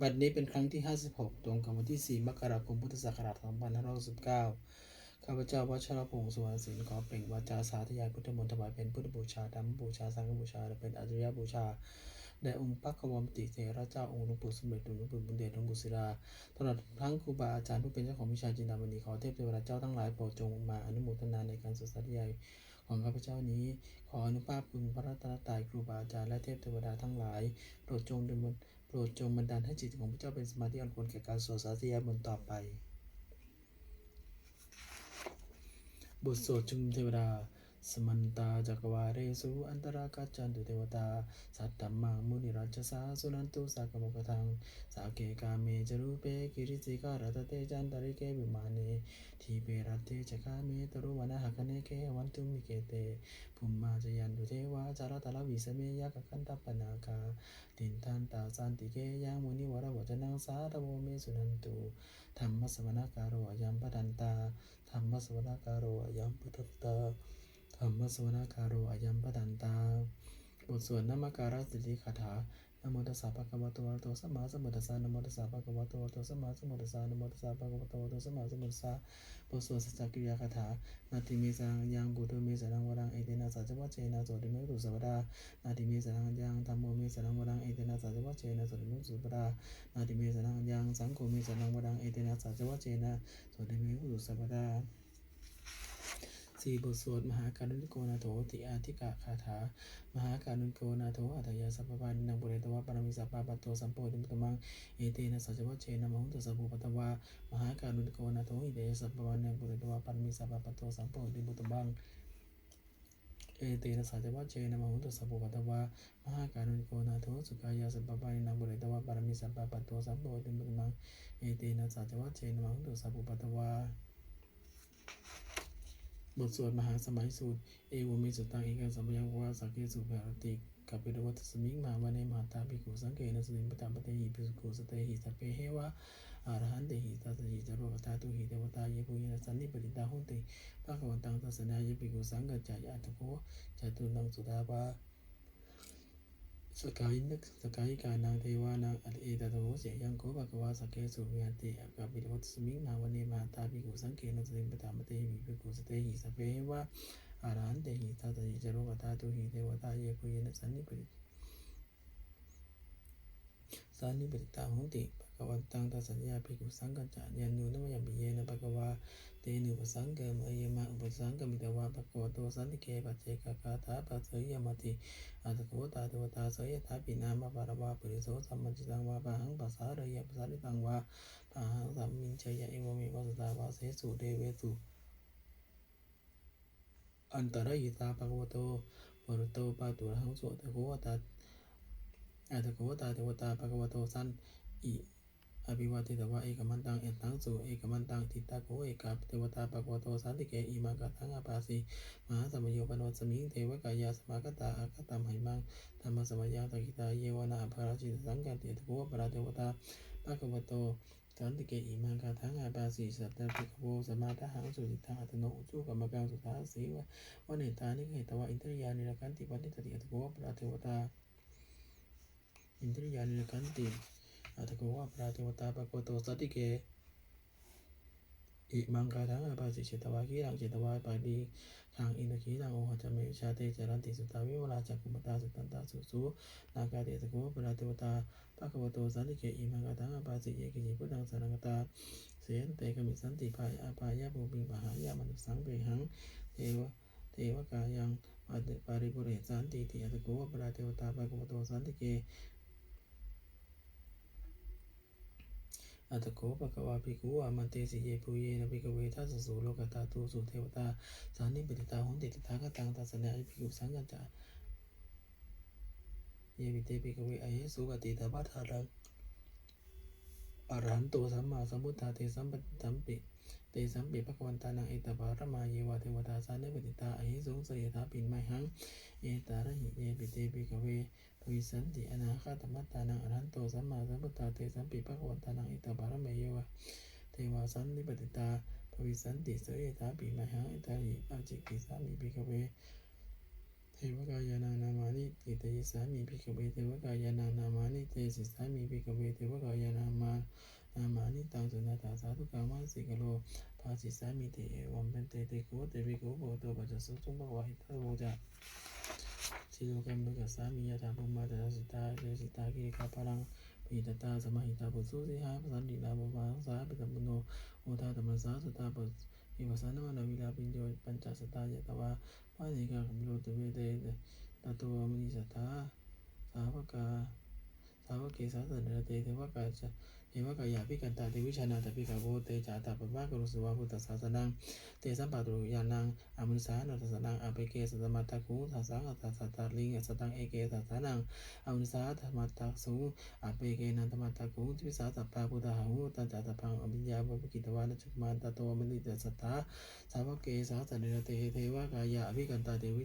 บัดนี้เป็นครั้งที่ 56 ตรงกับวันที่ 4 มกราคม พุทธศักราช2569ข้าพเจ้าวัชรพงศ์สุวรรณศิลป์ขอเปล่งวาจาสาธยายพุทธมนต์ถวายเป็นพุทธบูชาธรรมบูชา สังฆบูชา และเป็นอาจริยบูชาแด่องค์พระกวมติเถระเจ้าองค์หลวงปู่สมเด็จหลวงปู่บุญเดชหลวงปู่ศิลาตลอดทั้งครูบาอาจารย์ผู้เป็นเจ้าของวิชาจินดามณีขอเทพเทวดาเจ้าทั้งหลายโปรดจงมาอนุโมทนาในการสวดสาธยายของข้าพเจ้านี้ ขออนุภาพคุณพระรัตนตรัยครูบาอาจารย์และเทพเทวดาทั้งหลายโปรดจงดล โปรดจงบันดาลให้จิตของพระเจ้าเป็นสมาธิอันควรแก่การสวดสาธยายบนต์ต่อไป บทสวดชุมเทวดา สมันตาจักวาเรสุอันตรากัจจันตุเทวตา สัตตมมังมุนิราชสาสุนันตุสักมุกทัง สาเกกาเมจรูเปกิริสิการตเตจันตริเกวิมาเนทีเปรัตเตจกาเมตรุวนาหกเนเกวันตุมิเกเตภุมมาจยันตุเทวาจารตลวิสเมยกกันตปนาคาตินทันตาสันติเกยังมุนิวรวจนังสาตโวเมสุนันตุธรรมสวนาการโรยัมปทันตาธรรมสวนาการโรยัมปทันตา ธรรมสวนาการโรยัมปทันตา บทสวดนามการาสิทธิคาถานโมตัสสะภะคะวะโตอะระหะโตสัมมาสัมพุทธัสสะนโมตัสสะภะคะวะโตอะระหะโตสัมมาสัมพุทธัสสะนโมตัสสะภะคะวะโตอะระหะโตสัมมาสัมพุทธัสสะบทสวดสัจจกิริยาคาถานาติเมสังยังบุตรเมสังวรังเอเตนะสัจจวัชเชนะโสติเมตุสัพดานาติเมสังยังธรรมโมเมสังวรังเอเตนะสัจจวัชเชนะโสติเมตุสัพดานาติเมสังยังสังโฆเมสังวรังเอเตนะสัจจวัชเชนะโสติเมตุสัพดา สี่บทสวดมหาการุณโกนาโถติอาทิกะคาถา มหาการุณโกนาโถอัตยาสัพพปานินังปุเรตวะปรมิสัพพะปัตโตสัมโพธิมุตมังเอเตนะสัจวัชเชนะมหุตสัพพุปตตวามหาการุณโกนาโถอิเตยสัพพปานินังปุเรตวะปรมิสัพพะปัตโตสัมโพธิมุตตมังเอเตนะสัจวัชเชนะมหุตสัพพุปตตวามหาการุณโกนาโถสุขายาสัพพปานินังปุเรตวะปรมิสัพพะปัตโตสัมโพธิมุตตมังเอเตนะสัจวัชเชนะมหุตสัพพุปตตวา บทสวดมหาสมัยสูตร เอวเมสุตังเอกสัมปยังวาสักเกสุภารติกับปิรวัตสมิงมาวันในมหาตาภิกขุสังเกนะสนิปตามปเตหิภิกขุสเตหิสัพเพเหวะอารหันเตหิตัสหิจารวตาตุหิเทวตาเยปุยนะสันนิปติตาหุนติภาควันตังตัสนาเยปิกุสังกัจจายะตุโกจตุนังสุดาปา စကိုင်းနက်စကိုင်းကနာဒေဝနာအလေတတောစေယံကိုဘကဝစကေစုမြတိအပပိလောသမိနာဝနေမာတာပိကိုစံကေနသတိပတမတေဟိပိကိုစတေဟိစပေဝအာရန္တေဟိသတေဇရောဝတာတုဟိဒေဝတာယေကုယေနသနိပိသာနိပိတဟံတိပ กวันเตหิตาตหิจโรกตาตุหิเทวตาเยปุยนะสันนิปริสันนิปริตาสัญญาภิกขุสังกัจจายันนูนมยมิเยนะภะคะวาเตนุปสังเกมเยมะอุปสังกมิตวาภะคะวะโตสันติเกปัจเจกคาถาปัสสยมติอัตโกตาเทวตาเสยถาปินามะปารวาปุริโสสัมมัจจิตังวาปะหังปัสสาเรยะปัสสาริตังวาปะหังสัมมินชยะเอวเมวัสตาวาเสสุเดเวสุอันตรายตาภะคะวะโตวรุโตปาตุระหังโสตะโกตาอัตโกตาเทวตาภะคะวะโตสันอิ อภิวาทิตวะเอกมันตังเอตังสุเอกมันตังทิตาโกเอกาเทวตาภะคะวโตสันติเกอิมังกตังอาปาสีมหาสมโยปนวสมิงเทวกายาสมากตาอากตัมไหมังธรรมสมัยยาตกิตาเยวนาภาราชิตสังกัตติตโกปราเทวตาภะคะวโตสันติเกอิมังคาทังอาปาสีสัตตปิกโวสมาทหังสุจิตังอัตโนอุจุกรรมกังสุทาสีวะวเนตานิเหตวะอินทริยานิรกันติปฏิตติอัตโกวปราเทวตาอินทริยานิรกันติ อัตโกวะปราเทวตาปะโกโตสัตติเกอิมังคาทังอาปาสีเจตวาคีรังเจตวาปาดีทางอินทคีรังโอหัจเมชาเตจารันติสุตาวิวลาจักกุมตาสุตันตาสุสุนากาเตตโกวะปราเทวตาภะคะวโตสันติเกอิมังกตังอาปาสิเยกิจิพุทธังสารังกตาเสนเตกมิสันติภายอาภายะภูมิปหายามนุสังเปหังเทวเทวกายังปาริปุเรสันติติอัตโกวะปราเทวตาภะคะวโตสันติเก อัตโกภะคะวะภิกขุอามันเตสิเยปุเยนะภิกขเวทัสสุโลกตาตุสุเทวตาสานิปิตตาหุนติตถาคตังตัสสะนะภิกขุสังกัจจาเยวิเตปิกเวอเยสุปฏิตาปัฏฐานังอรหันโตสัมมาสัมพุทธาเตสัมปสัมปิเตสัมปิภะควันตานังเอตบารมาเยวะเทวตาสานิปิตาอเยสุสยถาปินไมหัง ตาระหิเยปิเตปิกเวภวิสันติอนาคาตมัตตานังอรันโตสัมมาสัมพุทธาเตสัมปิภะคะวันตานังเอตาบารมเยวะเทวาสันนิปติตาภวิสันติเสยถาปิมหังเอตาหิปัจจิกิสามิปิกเวเทวกายานานามานิติเตสามีภิกเวเทวกายานานามานิเตสิสามีภิกเวเทวกายานามานามานิตังสุนาตาสาธุกามาสิกโลภาสิสามีเตวัมเป็นเตเตโกเตวิโกโบโตปัจจสุตุมะวะหิตาโวจะ ชีโลกัมมกัสสามิยาธรรมมาตาสิตาเจสิตากิริคาพลังปิตาตาสมาหิตาปุสุสิหาสันติลาบวาสาปิตัมโนโอทาธรรมสาสุตาปุอิวสานวนาวิลาปิโยปัญจสตาเยตวาปัญญิกาคุโลตเวเตตตัวมณีสัทธาสาวกาสาวกเกสาสันเตเทวกาจ เอวะกายาพิกันตาเทวิชานาตพิกาโวเตจาตาปะวะกรุสุวาพุทธศาสนังเตสัมปะตุยานังอมุสานัตสนังอาเปเกสัตมาตะคูทัสสังอตสัตตะลิงสัตังเอเกสัตานังอมุสาธรรมตะสูอาเปเกนันตมามตะคูทิสาตปะพุทธหาหูตันจาตพังอภิญญาบุกิตวานจุมาตะโตมณิตสัตตาสาวเกสาสัเนเตเทวะกายาพิกันตาเทวิ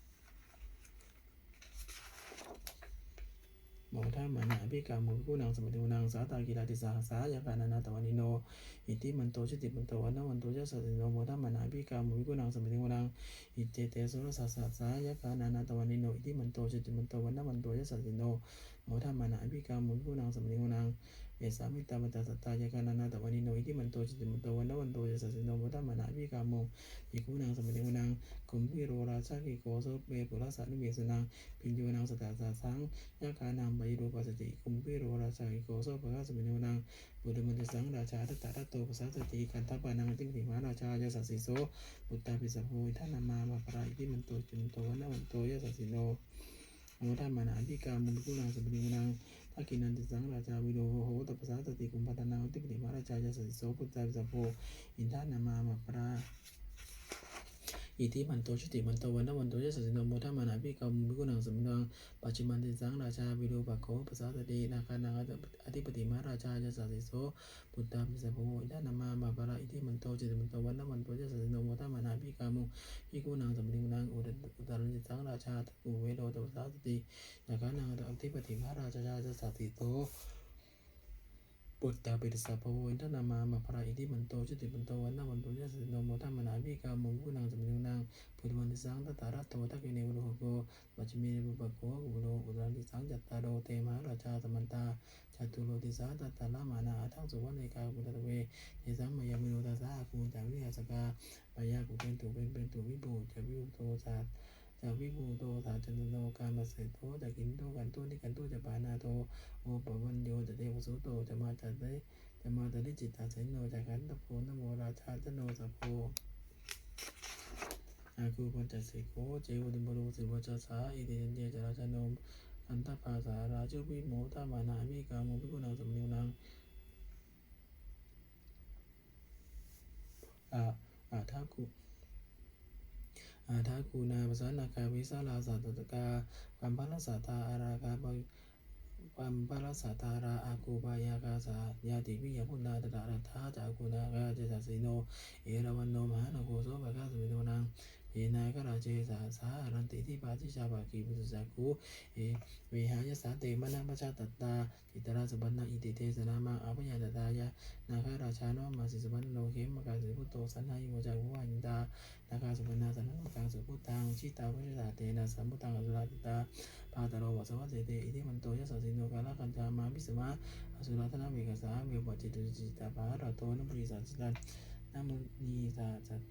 โมทัมนาภิกรรมกุณังสมุตุนังสาตากิราติสาสายะกานันาตวนิโนอิติมันโตจิติมันโตวันะมันโตสสิโนโมทัมนาภิกรรมกุณังสมุตุนังอิเตเตสุรสาสาสายะกานันาตวนิโนอิติมันโตจิติมันโตวันะมันโตสสิโนโมทัมนาภิกรรมกุณังสมุตุนังเอสามิตามัตตาสัตตายากานานาตวันนิโนอิติมันโตจิติมันโตวันนวันโตยสัสสิโนมุตตมนาภิกามอิกุนังสมิติวนัง กุมพิโรราชากิโกโสเปปุราสานุเมสุนังปิญโยนังสตาสาสังยากานังปยิโรปัสสติกุมพิโรราชากิโกโสปุราสมิติวนังบุตรมันติสังราชาตัตตโตปัสสสติกันทัปปานังติมิมาราชายสัสสิโสบุตตาปิสัพโพอิทานามามาปราอิติมันโตจิมันโตวันนวันโตยสัสสิโนโมทัมนาภิกาโมกุนังสมิติวนังทักกินันติสังราชาวิโรโหตัปสาตติกุมพัฒนาอุติปิมาราชายาสติโสพุทธาวิสัพโพอินทานามามาปรา อิทิมันโตชุติมันโตวันนวันโตยสัสสินโมทัมนาภิกรรมวิกุณังสมินังปัจจิมันติสังราชาวิโรปัคโขปสาตตินาคานาอธิปติมาราชายาสติโสพุทธาวิสัพโพอินทานามามาปราอิทิมันโตชุติมันโตวันนวันโตยสัสสินโมทัมนาภิกรรมวิกุณังสมินังอุตอุตรันติสังราชาตุเวโรตัปสาตตินาคานังอธิปติพระราชาจะสัตติโต ปุตตาปิตสัพพโวินทนามามาพระอิทิมันโตชุติมันโตวันนาวันโตยสสิโนโมทัมมนาภิกามุกุนังสมินุนังพุทธวันติสังตตารัตโตทักเกเนวุโรโกปัจจิมเนบุปโกกุโลอุตรันติสังจัตตาโรเตมหาราชาสมันตาจัตุโลติสาตัตาลามานาทังสุวรรณเอกาปุตตะเวเยสัมมยามิโนตัสสะกูจาวิหาสกาปายากุเป็นตุเป็นเป็นตุวิบูจะวิบูโตสัต จาวิบูโตสาจันโนกามาเสโตจากินโตกันโตนิกันโตจะปานาโตโอปวันโยจะเทวสุโตจะมาจัดได้จะมาจัดได้จิตตาเสนโนจากขันตะโพนโมราชาจโนสัพโพอาคูปัญจสิโกเจวดิมโรสิวจสาอิติจันเจจราชโนอันตปาสาราจุวิโมตมานาวิกาโมวิกุณังสมิวนังอาอาทากุ อาทาคูนาปสานาคาวิสาลาสัตตกาปัมพลสัตตาอารากาปปัมพลสัตตาราอากูปายากาสายาติวิยาพุนาตตารัตถาจากุณากาเจตสิโน เอราวันโนมหานโกโสภะกาสุมิโนนัง เยนากราเจสาสารันติทิปาจิชาภาคีปุตสักขุเอวิหายสาเตมนะปชาตตาจิตราสุบันนาอิติเตสนามาอาภยาตตายานาคาราชาโนมาสิสุบันโลเขมกาสิพุโตสันหายิโมจักวายินตานาคาสุปนาสันนกังสุพุตังชิตาพุทธาเตนะสัมพุตังอสุราติตาปาตโรวัสวัสเตอิติมันโตยสัสสิโนกาลกันจามาพิสมาอสุราธนาเวกสาเวปจิตุจิตาปาราโตนุปริสันสิลันนามุนีสาจัต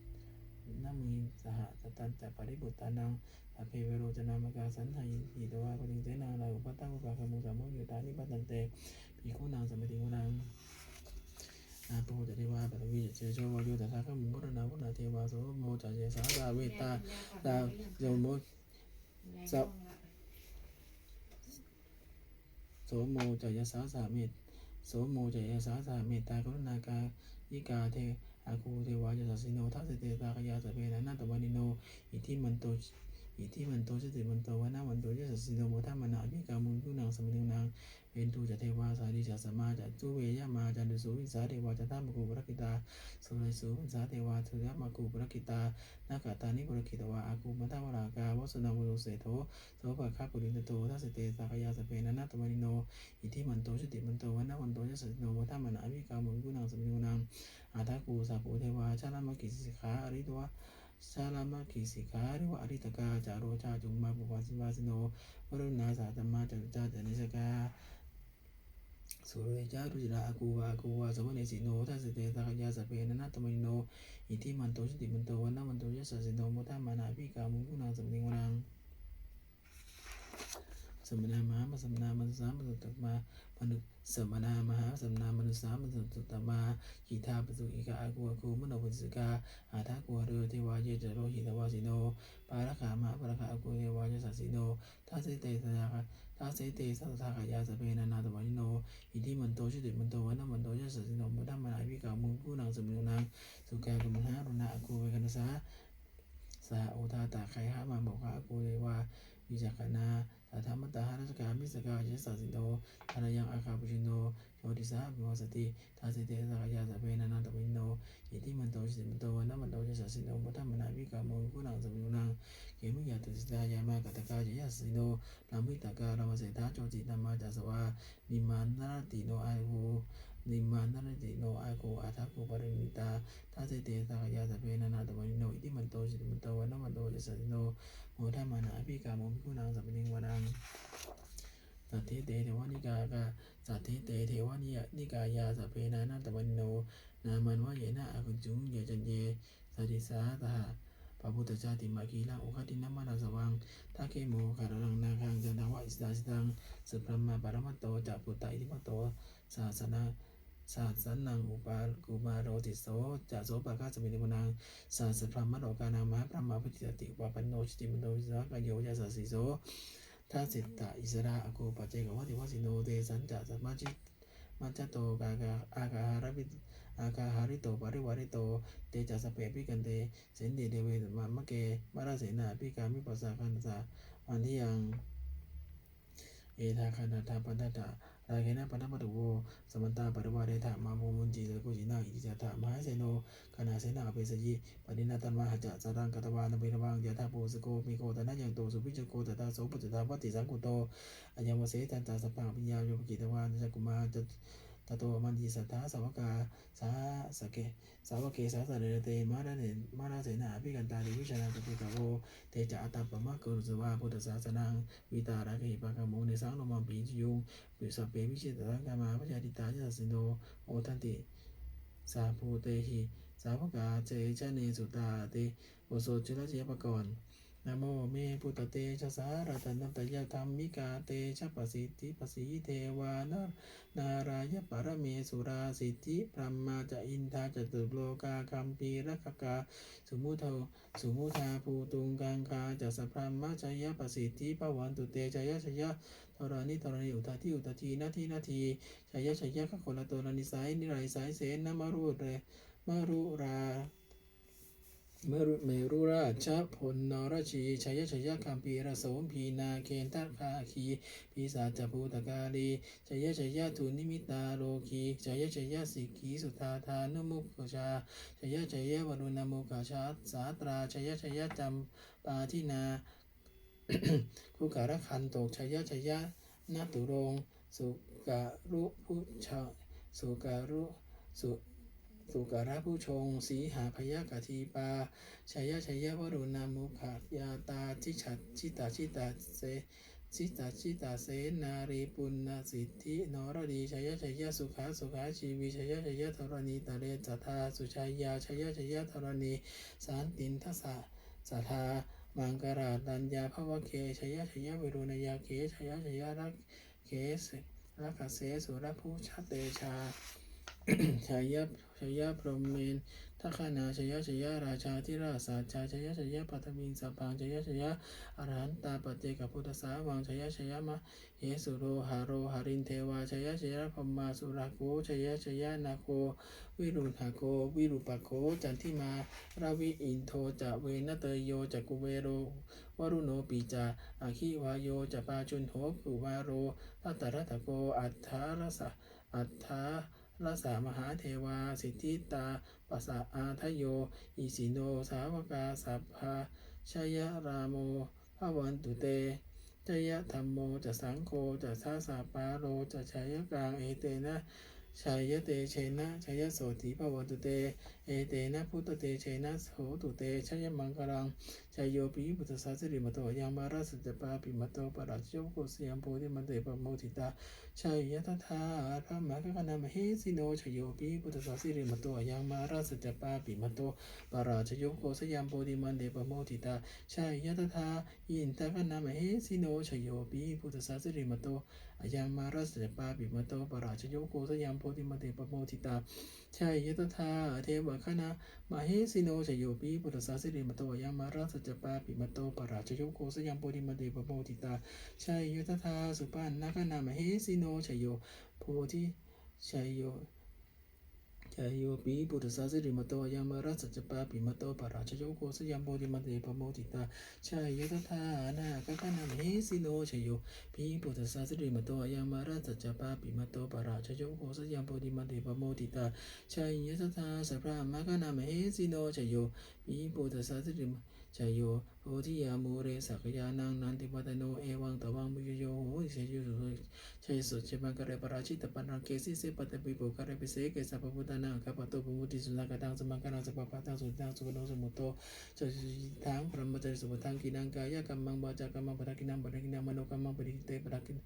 นมีสหตตันจะปริบุตตานังสัพเพเวโรจนามกาสันหายิหิตวาปริงเสนาลาอุปตังอุปาคามุสามุยุตานิปัตตันเตปีขุนางสมติวนังอาโปจะเทวาปตวิเจโชวายุตถาคมุพุทธนาพุทธเทวาโสโมจัเจสาดาเวตาดาโยโมสัโสโมจยสาสาเมตโสโมจยสาสาเมตตากรุณากายิกาเท อากูเทวายสัสสิโนทัสเตตากยาสเปนะนาตวานิโน อิทิมันโต อิอิทิมันโตชติมันโตวนามันโตยสัสสิโนโมทัมมนาอิกามุนกุนังสมินุนังเอนตูจะเทวาสาริจะสมาจะจุเวยะมาจันตุสุวิสาเทวาจะตามกุปรกิตาสุริสุวิสาเทวาทุยมากุปรกิตานาคาตานิปรกิตวาอากุมัตตวรากาวัสนามุโสโตโสภะคาปุรินโตทัสเตสากยาสเปนนาตมนิโนอิทิมันโตชติมันโตวนามันโตยสัสสิโนโมทัมมนาอิกามุนกุนังสมินุนังอาทากูสัพพุเทวาชาลามกิสิขาอริตวะ ชาลามะขีสิกาหรือว่าอริตกาจาโรชาจุงมาปุปาสิวาสโนวรุณาสาธรรมาจารุจาจนิสกาสุเรจารุจิราอากูวาอากูวาสมณีสิโนทัสเตตากยาสเปนนาตมิโนอิทิมันโตชติมันโตวันนามันโตยสัสสิโนมทัมมานาภิกามุกุนังสมนิวนังสมนามหาสมนามนุสามุตตมา มนุสมนามหาสมนามนุสามุตตมากีทาปสุอิกาอากูอากูมโนปุสิกาอาทากูเรเทวายเจโรหิตวาสิโนปาระขามาปาระขากุเอวายสัสสิโนทัสเสเตสยาคะทัสเสเตสัตถากายาสเปนานาตวานิโนอิทิมันโตชุติมันโตวันนมันโตยสัสสิโนมุทัมมานาวิกามุงกุนังสมิโนนังสุกากรรมหารุณากูเวกันสาสาโอทาตาไคหามาบอกว่ากูเอวา วิจักนาตาธมตาหาราชกามิสกายะสัสสิโนทานายังอาคาปุชิโนโยติสาภิวสติทัสเสเตสักายาสเปนานาตวานิโนอิทิมันโตสิมันโตวันนมันโตยะสัสสิโนมุทัมมานาวิกามุกุนังสมิโนนังเกมุยาตุสิตายามากตกายะสิโนนามิตการามเสธาโจจิตามาจาสวานิมานนาติโนไอโห นิมานนารติโนไอโหอาทักโกปริมิตาทัสเตสักยาสเปนานาตวันิโนอิติมันโตจิตมันโตวันนมันโตจะสิโนโมทัมมานาอภิกามมิคุนังสัพพิงวนังสัทธิเตเทวานิกากาสัทธิเตเทวานิยนิกายาสัพเพนานาตวันิโน นามันวะเยนะอากุจุงเยจันเยสัติสาตาพระพุทธเจ้าติมากีลังโอคตินามานาสวังทาเกโมคารลังนาคังจันทวะอิสดาสิตังสุพรหมาปรมัตโตจัปุตตะอิทิมัตโตศาสนา ศาสันนังอุปากุมารโรติโสจะโสปะกาสมินิมนังศาสพรหมโลกานามาพระมหาปฏิจติวาปันโนชิติมโนวิสากโยยาสสิโสท่าสิตตะอิสระอโกปัจเจกวัติวัสิโนเตสันจะสัมมาจิมัจจโตกากาอากาหาริอากาหาริโตปริวาริโต เตจัสเปปิกันเตเสนเดเดเวสมามะเกมาราเสนาพิกามิปัสสะคันสาวันที่ยัง เอทาคันธาปันตา ราเคนะปันทปัตโวสมันตาปริวาเดธามาโมมุนจีสกุจินาอิจิจตามหาเสโนคณาเสนาเปสยิปนินาตันวาหจัสรังกัตวานเบรวังยะธาโปสโกมิโกตนะยังโตสุปิจโกตตาโสปุจตาวติสังกุโตอัญญวเสตันตาสปังปิญญาโยปกิตวานจักุมาจ ตโตมันดีสัทธาสาวกาสาสเกสาวกเกสาสะเรเตมาราเนมาราเสนาภิกันตาดิวิชนาตปิกาโวเตจะอัตตปมะกุรุสวาพุทธศาสนังวิตาระเกหิปะกะโมเนสังโนมังปิจิยุงปิสเปวิชิตตังกามาพยาติตาจัสสิโนโอทันติสาภูเตหิสาวกาเจจเนสุตาเตโอโสจุลเจปกร นะโมเมพุทธเตชะสารตันนัตยธรรมิกาเตชะปสิทธิปสีเทวานา นารายปรเมสุราสิทธิพรหมาจะอินทาจตุโลกาคัมปีรักกา สมุทโธสมุทาภูตุงกังคาจะสัพพรหมจยปสิทธิปวันตุเตชยชยธรณีธรณีอุทาทิอุทาทีนาทีนาทีชยชยขโคละตรณิสายนิไรสายเสนนมารุเรมารุรา มรุเมรุราชพลนรชีชัยชัยคัมปีระโสมพีนาเคนตัคาคีปีศาจภูตกาลีชัยชัยทุนิมิตาโลกีชัยชัยสิกีสุธาธานุมุขชาชัยชัยวรุณมุขชาสาตราชัยชัยจำปาทินาคุการคันตกชัยชัยนาตุรงสุการุพุชสุการุสุ สุการะผู้ชง สีหาพยากทีปาชัยยะชัยยะวรุณามุขายาตาชิฉัตชิตาชิตาเสชิตาชิตาเสนารีปุณณสิทธินรดีชัยยะชัยยะสุขาสุขาชีวีชัยยะชัยยะธรณีตะเรจัตาสุชัยาชัยยะชัยยะธรณีสานตินทสะสัทธามังกราดัญญาภวเคชัยยะชัยยะวิรุณยาเกชัยยะชัยยะรักเกสรักขเสสุรภูชเตชา ชายะชายะพรหมเมนทัคขานาชยะชยะราชาธิราชสาชาชยะชยะปัตมิงสัพพังชยะชยะอรหันตาปเจกพุทธสาวังชยะชยะมะเหสุโรหาโรหารินเทวาชยะชยะพมมาสุราโกชยะชยะนาโควิรุณหาโก วิรุปโคจันทิมาราวิอินโทจะเวนเตยโยจะกุเวโรวรุโนปีจาอาคิวายโยจะปาจุนโหกุวาโรตัตตรัตโกอัฏฐารสะอัฏฐา รสามหาเทวา สิทธิตาปัสสะอาทโย อิสิโนสาวกาสัพพาชยรามโมภวันตุเตจยะธรรมโมจะสังโฆจะสาสาปาโรจะชัยกลางเอเตนะชัยเตเชนะชัยโสติภวันตุเตเอเตนะพุทธเตเชนะโสตุเตชัยมังกลังชัยโยปิพุทธสาสริมโตยังมาราสจปาปิมโตปราชโยโกสยามโพธิมันเตปโมทิตาชัยยะตถาพระมหากนามเหสิโนชยโยปิพุทธสาสิริมโตยังมาราสจปาปิมโตปราชโยโกสยามโพธิมันเดปโมทิตาชัยยะตถาอินทกนามเหสิโนชยโยปิพุทธสาสิริมโตยังมาราสจปาปิมโตปราชโยโกสยามโพธิมันเดปโมทิตาชัยยะตถาเทวคณะมาเฮสิโนชยโยปิพุทธสาสิริมโตยังมาราสจปาปิมโตปราชโยโกสยามโพธิมันเดปโมติตาชัยยุทธาสุปันนักนามาเฮสิโนชัยโยโพธิชัยโย ชายโยปีปุตตสาสิริมโตยามรัสสจปาปิมโตปราชโยโกสยามโพธิมันเตปโมติตาชัยยุทธานาคกนามเมสิโนชัยโยปีปุตตสาสิริมโตยามรัสสจปาปิมโตปราชโยโกสยามโพธิมันเตปโมติตาชัยยุทธาสัพพะมกนามเมสิโนชัยโยปีปุตตสาสิริม ชัยโยโพธิยามูเรสักยานังนันติปัตโนเอวังตวังมุยโยโหชยโยชัยสุชัยมังกะเรปราชิตปันนังเกสิเสปัตตปิโปกะเรปิเสเกสัพพุทธานังกัปปะโตปุมุติสุนักตังสมังกะนังสัพพะตังสุตังสุปโนสมุตโตชัยทังพระมจริสุปทังกินังกายกัมมังวาจากัมมังปะกินังปะกินังมโนกัมมังปะกิเตปะกิน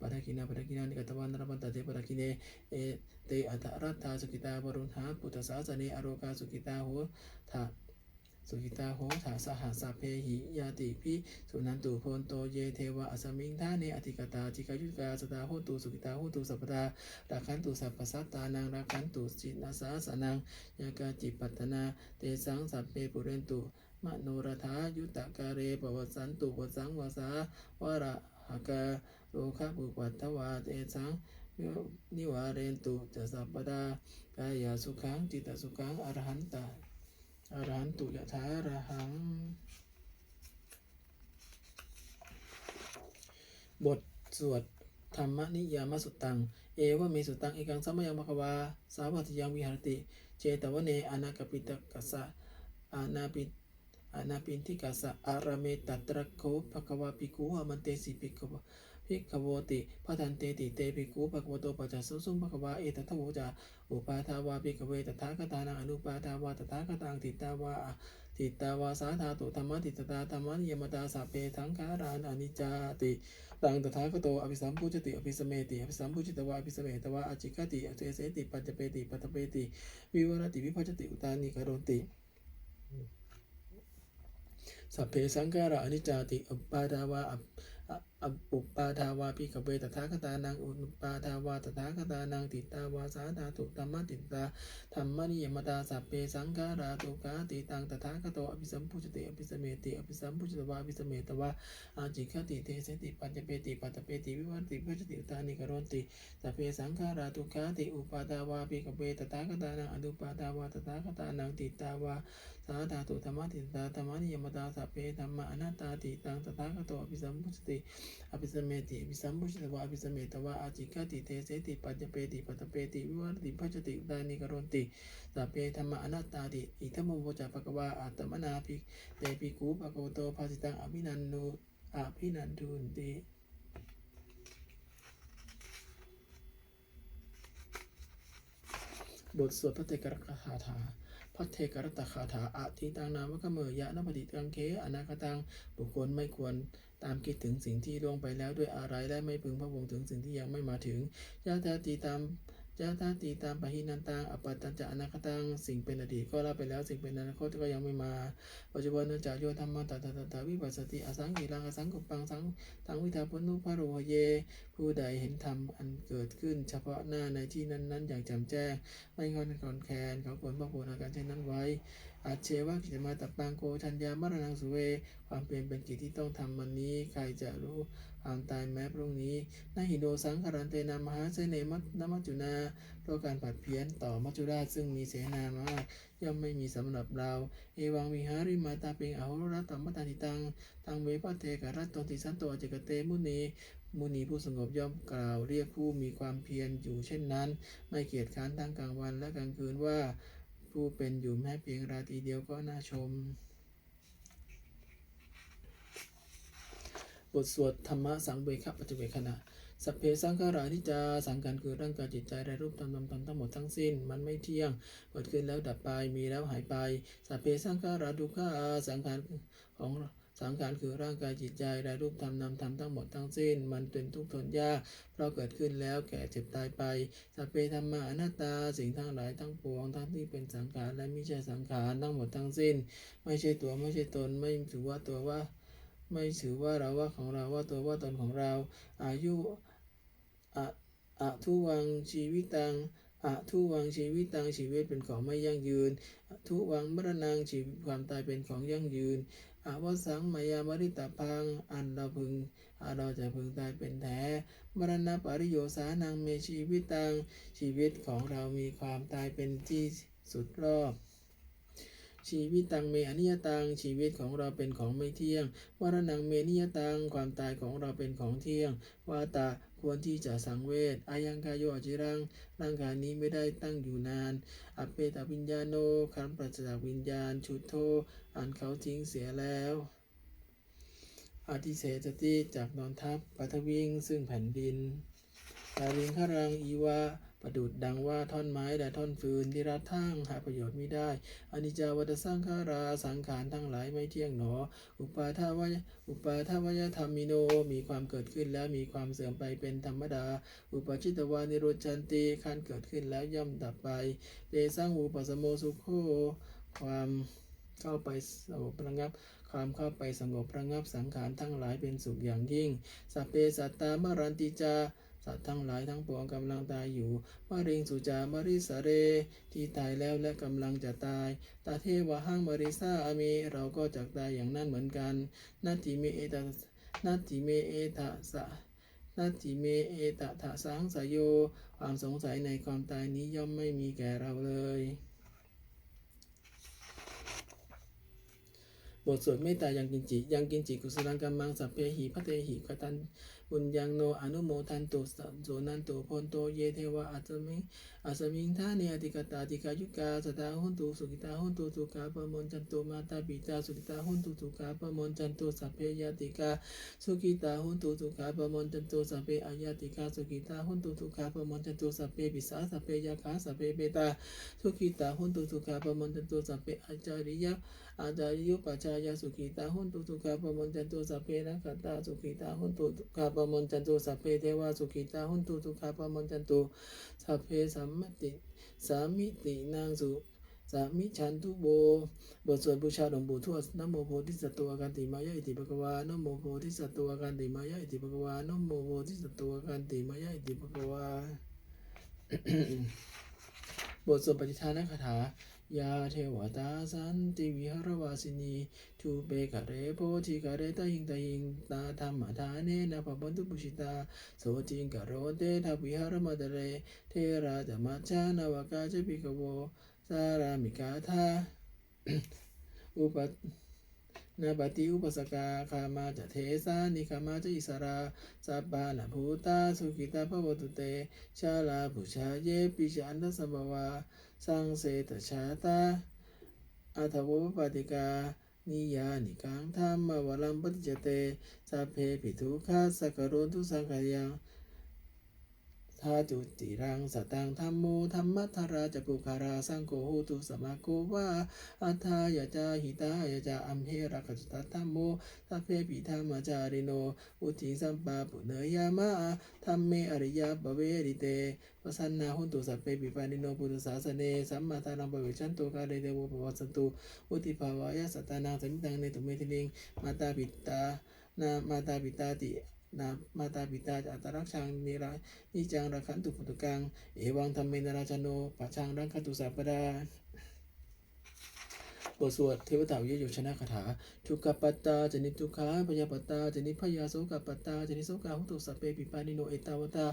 ปะกินังปะกินังนิกตวันนรปันตเตปะกิเนเอเตอัตตรัตถาสุกิตาวรุณหาปุตตสาสเนอโรกาสุกิตาโหทา สุกิตาโหถาสหัสเพหิยาติพิสุนันตุโพนโตเยเทวะอสมิงทาเนอธิกตาจิกายุกาสตาโหตุสุกิตาโหตุสัพพตาราคันตุสัพพสัตตานังราคันตุจินาสาสนังยากาจิปัตนาเตสังสัพเพปุเรนตุมโนรธายุตตะกาเรปวสันตุวสังวาสาวระหกาโลคะบุปัตถวาเตสังนิวาเรนตุจะสัพพดากายสุขังจิตตสุขังอรหันตา อรหันตุยะถาอรหัง บทสวดธรรมนิยามสุตตัง เอวะเมสุตังเอกังสัมมยังภควา สาวัติยังวิหารติ เจตวเนอนาคปิตกัสสะอานาปิอานาปินทิกัสสะอารเมตัตระโคภควาปิกูหมันเตสิปิกวา ภิกขโวติพระทันเตติเตภิกขุภะคะวะโตปัจจสุสุภะคะวาเอตทโวจาอุปาทาวาภิกขเวตถาคตานังอนุปาทาวาตถาคตังติตาวาติตาวาสาธาตุธรรมติตตาธรรมนิยมตาสัพเพทังคารานอนิจจาติตังตถาคโตอภิสัมพุจติอภิสเมติอภิสัมพุจิตวาอภิสเมตวาอจิกติอเจเสติปัจจเปติปัตเปติวิวรติวิภัจติอุตานิกโรติสัพเพสังขาราอนิจจาติอุปาทาวาอ อปุปปาทาวาปิกเวตถาคตานังอุปปาทาวาตถาคตานังติตาวาสาธาตุธรรมติตาธรรมนิยมตาสัพเพสังขาราตุกาติตังตถาคโตอภิสัมพุจติอภิสเมติอภิสัมพุจตวาอภิสเมตวาอาจิคติเทเสติปัจจเปติปัตเปติวิวัติปัจติตานิกรนติสัพเพสังขาราตุกาติอุปาทาวาปิกเวตถาคตานังอนุปาทาวาตถาคตานังติตาวาสาธาตุธรรมติตาธรรมนิยมตาสัพเพธรรมอนัตตาติตังตถาคโตอภิสัมพุจติอภิสเมติอภิสัมพุจตวาอภิสเมตวาอาจิกติเทเสติปัจจเปติปัตตเปติวิวัติปัจจติตานิกรนติสัพเพธรรมอนัตตาติอิทัมโมโวจาภควาอัตมนาภิเตปิกูภควโตภาสิตังอภินันโนอภินันทุนติบทสวดพระเตกรคาถา พัทเทกรตคาถาอาทิตังนามวะกเมยะนปฏิตังเคอนาคตังบุคคลไม่ควรตามคิดถึงสิ่งที่ล่วงไปแล้วด้วยอะไรและไม่พึงพะวงถึงสิ่งที่ยังไม่มาถึงยะตาตีตาม จาตาตีตามปะหินันตังอปัตตัญจะอนาคตังสิ่งเป็นอดีตก็รับไปแล้วสิ่งเป็นอนาคตก็ยังไม่มา ปัจจุบันจากโยธรรมะตถาตาวิปัสสติอสังกิรังอสังกุปังสังทังวิทาพุนุภโรหเย ผู้ใดเห็นธรรมอันเกิดขึ้น เฉพาะหน้าในที่นั้นๆ อย่างแจ่มแจ้งไม่งอนกอนแคนเขาควรพระโพนาการเช่นนั้นไว้ อาเชวะกิจมาตับปังโกชัญญามรณังสุเว ความเปลี่ยนเป็นกิจที่ต้องทำวันนี้ ใครจะรู้ความตายแม้พรุ่งนี้นาหิโดสังคารันเตนามหาเสเนมัตนมัจจุนาเพราะการผัดเพี้ยนต่อมัจจุราชซึ่งมีเสนามากย่อมไม่มีสำหรับเรา เอวังวิหาริมาตาเปงอโหรรัตตมัตตาติตัง ตังเวปะเทกรัตตติสันโตเจกเตมุนีมุนีผู้สงบย่อมกล่าวเรียกผู้มีความเพียรอยู่เช่นนั้น ไม่เกียจค้านทั้งกลางวันและกลางคืนว่า ผู้เป็นอยู่แม้เพียงราตรีเดียวก็น่าชม บทสวดธรรมะสังเวคปัจเวคขณะสัพเพสังขารานิจจาสังขารคือร่างกายจิตใจและรูปธรรมนามธรรมทั้งหมดทั้งสิ้น มันไม่เที่ยงเกิดขึ้นแล้วดับไปมีแล้วหายไป สัพเพสังขาราดุขาสังขารของ สังขารคือร่างกายจิตใจและรูปธรรมนามธรรมทั้งหมดทั้งสิ้น มันเป็นทุกข์ทนยากเพราะเกิดขึ้นแล้วแก่เจ็บตายไปสัพเพธรรมะอนัตตาสิ่งทั้งหลายทั้งปวงทั้งที่เป็นสังขารและไม่ใช่สังขารทั้งหมดทั้งสิ้น ไม่ใช่ตัวไม่ใช่ตนไม่ถือว่าตัวว่า ไม่ถือว่าเราว่าของเราว่าตัวว่าตนของเรา อายุอะอะทุวังชีวิตัง อทุวังชีวิตตังชีวิตเป็นของไม่ยั่งยืนอทุวังมรณังชีวิตความตายเป็นของยั่งยืนอาวสังมายามริตาพัง อันเราพึงเราจะพึงตายเป็นแท้ มรณะปริโยสานังเมชีวิตัง ชีวิตของเรามีความตายเป็นที่สุดรอบชีวิตตังเมอนิยตังชีวิตของเราเป็นของไม่เที่ยงวรนังเมนิยตังความตายของเราเป็นของเที่ยงวาตา ควรที่จะสังเวชอายังกายโยอจิรัง ร่างกายนี้ไม่ได้ตั้งอยู่นาน อเปตวิญญาโนคันปราศจากวิญญาณ ชุดโทอันเขาทิ้งเสียแล้วอธิเสสติจากนอนทัพปัทวิงซึ่งแผ่นดินตาลิงครังอีวา ประดุดดังว่าท่อนไม้และท่อนฟืนที่รัดทั้งหาประโยชน์ไม่ได้อนิจจาวัตสังขาราสังขารทั้งหลายไม่เที่ยงหนอ อุปาทาวายอุปาทาวายธรรมิโนมีความเกิดขึ้นแล้วมีความเสื่อมไปเป็นธรรมดา อุปจิตวานิโรจันติขันเกิดขึ้นแล้วย่อมดับไปเตสังอุปสมโมสุโคความเข้าไปสงบระงับ ความเข้าไปสงบระงับสังขารทั้งหลายเป็นสุขอย่างยิ่งสัพเพสัตตามรันติจา สัตว์ทั้งหลายทั้งปวงกำลังตายอยู่มะเร็งสุจามริสเร ที่ตายแล้วและกำลังจะตายตาเทวะหังมริซาอเมเราก็จะตายอย่างนั้นเหมือนกันนาติเมเอตะนาติเมเอตะสะนาติเมเอตะทะสังสยโย ความสงสัยในความตายนี้ย่อมไม่มีแก่เราเลย บทสวดเมตตายังกินจิ ยังกินจิกุสลังกัมมังสัพเพหิพระเตหิกตันบุญยังโนอนุโมทันตุสัโสนันตุพนโตเยเทวะอัจมิ อัสมิงทาเนอติกตาติกายุกาสตาหุนตุสุกิตาหุนตุสุขาปมนจันตุมาตาปิตาสุกิตาหุนตุสุขาปมนจันตุสัพเพยติกาสุกิตาหุนตุสุขาปมนจันตุสัพเพอายติกาสุกิตาหุนตุสุขาปมนจันตุสัพเพปิสาสัพเพยาคาสัพเพเปตาสุกิตาหุนตุสุขาปมนจันตุสัพเพอาจาริยะอาจาริยุปัจจายสุขิตาหุนตุสุขาปมนจันตุสัพเพนักตาสุขิตาหุนตุสุขาปมนจันตุสัพเพเทวาสุขิตาหุนตุสุขาปมนจันตุสัพเพสัมมติ สามิตินางสุสามิชันทุโบบทสวดบูชาหลวงปู่ทวดนโมโพธิสัตวกันติมายะอิติปะกวานโมโพธิสัตวกันติมายะอิติปะกวานโมโพธิสัตวกันติมายะอิติปะกวาบทสวดปฏิทานคาถา ยาเทวตาสันติวิหารวาสินีทูเปกะเรโพธิกะเรตาหิงตาหิงตาธรรมทาเนนะปะปันตุปุชิตาโสจิงกะโรเตทวิหารมาเดเร เทราจมัชานาวกาเจปิกโวสารามิกาธาอุป นาปฏิอุปสกาคามาจะเทสานิคามาจะอิสราสัปปานาภูตาสุกิตาภวตุเต ชาลาภุชาเยปิชาอันตสัมภวา สังเสตชาตาอัทโวปฏิกา นิยานิกังธรรมวรัมปฏิจเตสัพเพปิทุขาสักกโรตุสังขยัง ธทาจุติรังสตังธรรมโมธรรมัทธาราจปุคาราสังโฆตุสมาโกวาอัฏฐายาจาหิตายาจาอัมเหระขจุตธรรมโมสัพเพปิธรรมจาริโน อุทิสัมปาปุเนยามะธรรมเมอริยบเวริเตวสันนาหุนตุสัพเพปิปานิโนปุตุสาสเนสัมมาทานังปเวชันตุกาเรเดโวปวัสสันตุอุติภาวายสัตตานังสมิตังเนตุเมธิลิงมาตาปิตานามาตาปิตาติ นามาตาปิตาจะอัตรักชังนิรานิจังรักขันตุปุตุกัง เอวังธรรมเมนราชโนปัจชังรังคตุสัพปดาบทสวดเทวตาวิโยชนะคาถา ทุกขปัตตาจนิทุกขาพยาปัตตาจนิพยาโสกปัตตาจนิโสกาหุตุสัพเพปิปานิโนเอตาวตา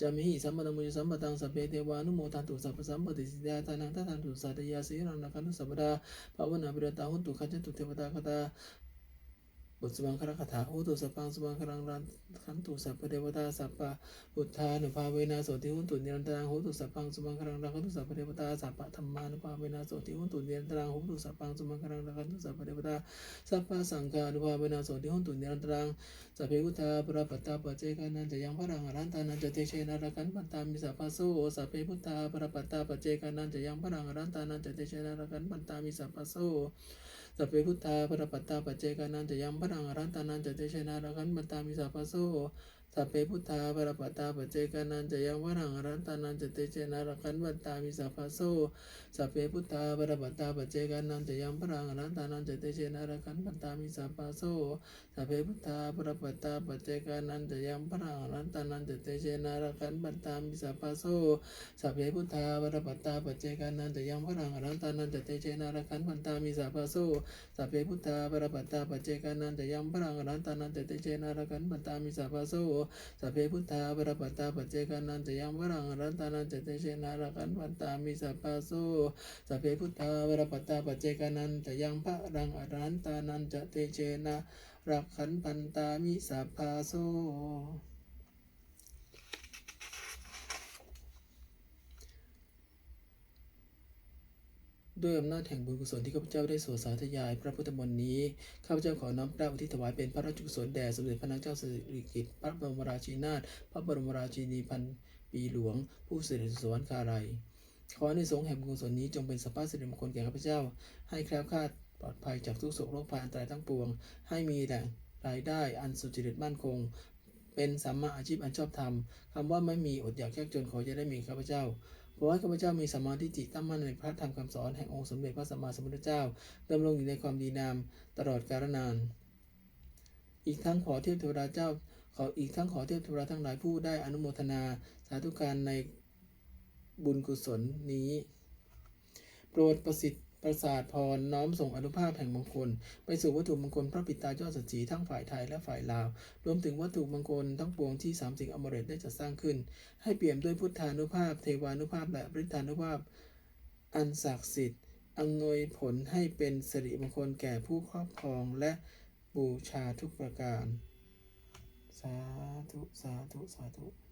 จามิหิสัมปตังมุจสัมปตังสัพเพเทวานุโมทันตุสัพพสัมปติสิทธาทานังทัตันตุสัตยาสีรังนักขันุสัพพดาภาวนาบิรตาหุนตุขันตุเทวตาคตา บทสวังคารคาถาโหตุสัพพังสวังคารังรันขันตุสัพพเทวตาสัพพะพุทธานุภาเวนะโสติหุนตุนิรันตรังโหตุสัพพังสวังคารังรันขันตุสัพพเทวตาสัพพะธรรมานุภาเวนะโสติหุนตุนิรันตรังโหตุสัพพังสังคารังรันขันตุสัพพเทวตาสัพพะสังฆานุภาเวนะโสติหุนตุนิรันตรังสัพเพพุทธาปรปัตตาปเจกานันจะยังพรังอรันตานันจะเตเชนะรักันปัตตามิสัพพะโสสัพเพพุทธาปรปัตตาปเจกานันจะยังพรังอรันตานันจะเตเชนะรักันปัตตามิสัพพะโส สัพเพพุทธาปรปัตตาปัจเจกานันจะยังพระังอรันตานันจะเตชนะรักันมัตตามิสาพโส สัพเพพุทธาปรปัตตาปัจเจกานันจะยังพรังรันตานันจะเตชนะรักันปัตตามิสัพพะโสสัพเพพุทธาปรปัตตาปัจเจกานันจะยังพรังรันตานันจะเตชนะรักันปัตตามิสัพพะโสสัพเพพุทธาปรปัตตาปัจเจกานันจะยังพรังรันตานันจะเตชนะรักันปัตตามิสัพพะโสสัพเพพุทธาปรปัตตาปัจเจกานันจะยังพรังรันตานันจะเตชนะรักันปัตตามิสัพพโสสัพเพพุทธาปรปัตตาปัจเจกานันจะยังพรังรันตานันจะเตเจนารักันปัตตามิสัพพะโสสัพเพพุทธาปรปัตตาปัจเจกานันจะยังพรังอรันตานันจะเตเชนารักันปันตามิสัพพะโสสัพเพพุทธาปรปัตตาปัจเจกานันจะยังพระรังอรันตานันจะเตเชนารักขันปันตามิสัพพะโส ด้วยอำนาจแห่งบุญกุศลที่ข้าพเจ้าได้สวดสาธยาย พระพุทธมนต์นี้ ข้าพเจ้าขอน้อมกล้าอุทิศถวายเป็นพระราชกุศลแด่สมเด็จพระนางเจ้าสิริกิติ์พระบรมราชินีนาถพระบรมราชินีพันปีหลวง ผู้เสด็จสวรรคาลัยขอในสงแห่งบุญกุศลนี้จงเป็นสัพพะสิริมงคลแก่ข้าพเจ้า ให้แคล้วคลาดปลอดภัยจากทุกโศกโรคภัยอันตรายทั้งปวง ให้มีแหล่งรายได้อันสุจริตมั่นคง เป็นสัมมาอาชีพอันชอบธรรมคำว่าไม่มีอดอยากยากจนขอจะได้มีข้าพเจ้า ขอให้ข้าพเจ้ามีสัมมาทิฏฐิตั้งมั่นในพระธรรมคำสอนแห่งองค์สมเด็จพระสัมมาสัมพุทธเจ้าดำรงอยู่ในความดีงามตลอดกาลนาน อีกทั้งขอเทพเทวดาเจ้าขออีกทั้งขอเทพเทวดาทั้งหลายผู้ได้อนุโมทนาสาธุการในบุญกุศลนี้ โปรดประสิทธิ ประสาทพรน้อมส่งอนุภาพแห่งมงคล ไปสู่วัตถุมงคลพระปิตายอดสัจจีทั้งฝ่ายไทยและฝ่ายลาว รวมถึงวัตถุมงคลทั้งปวงที่สามสิ่งอมฤตได้จัดสร้างขึ้น ให้เปี่ยมด้วยพุทธานุภาพ เทวานุภาพและบริธานุภาพ อันศักดิ์สิทธิ์อำนวยผลให้เป็นสิริมงคลแก่ผู้ครอบครองและบูชาทุกประการ สาธุ สาธุ สาธุ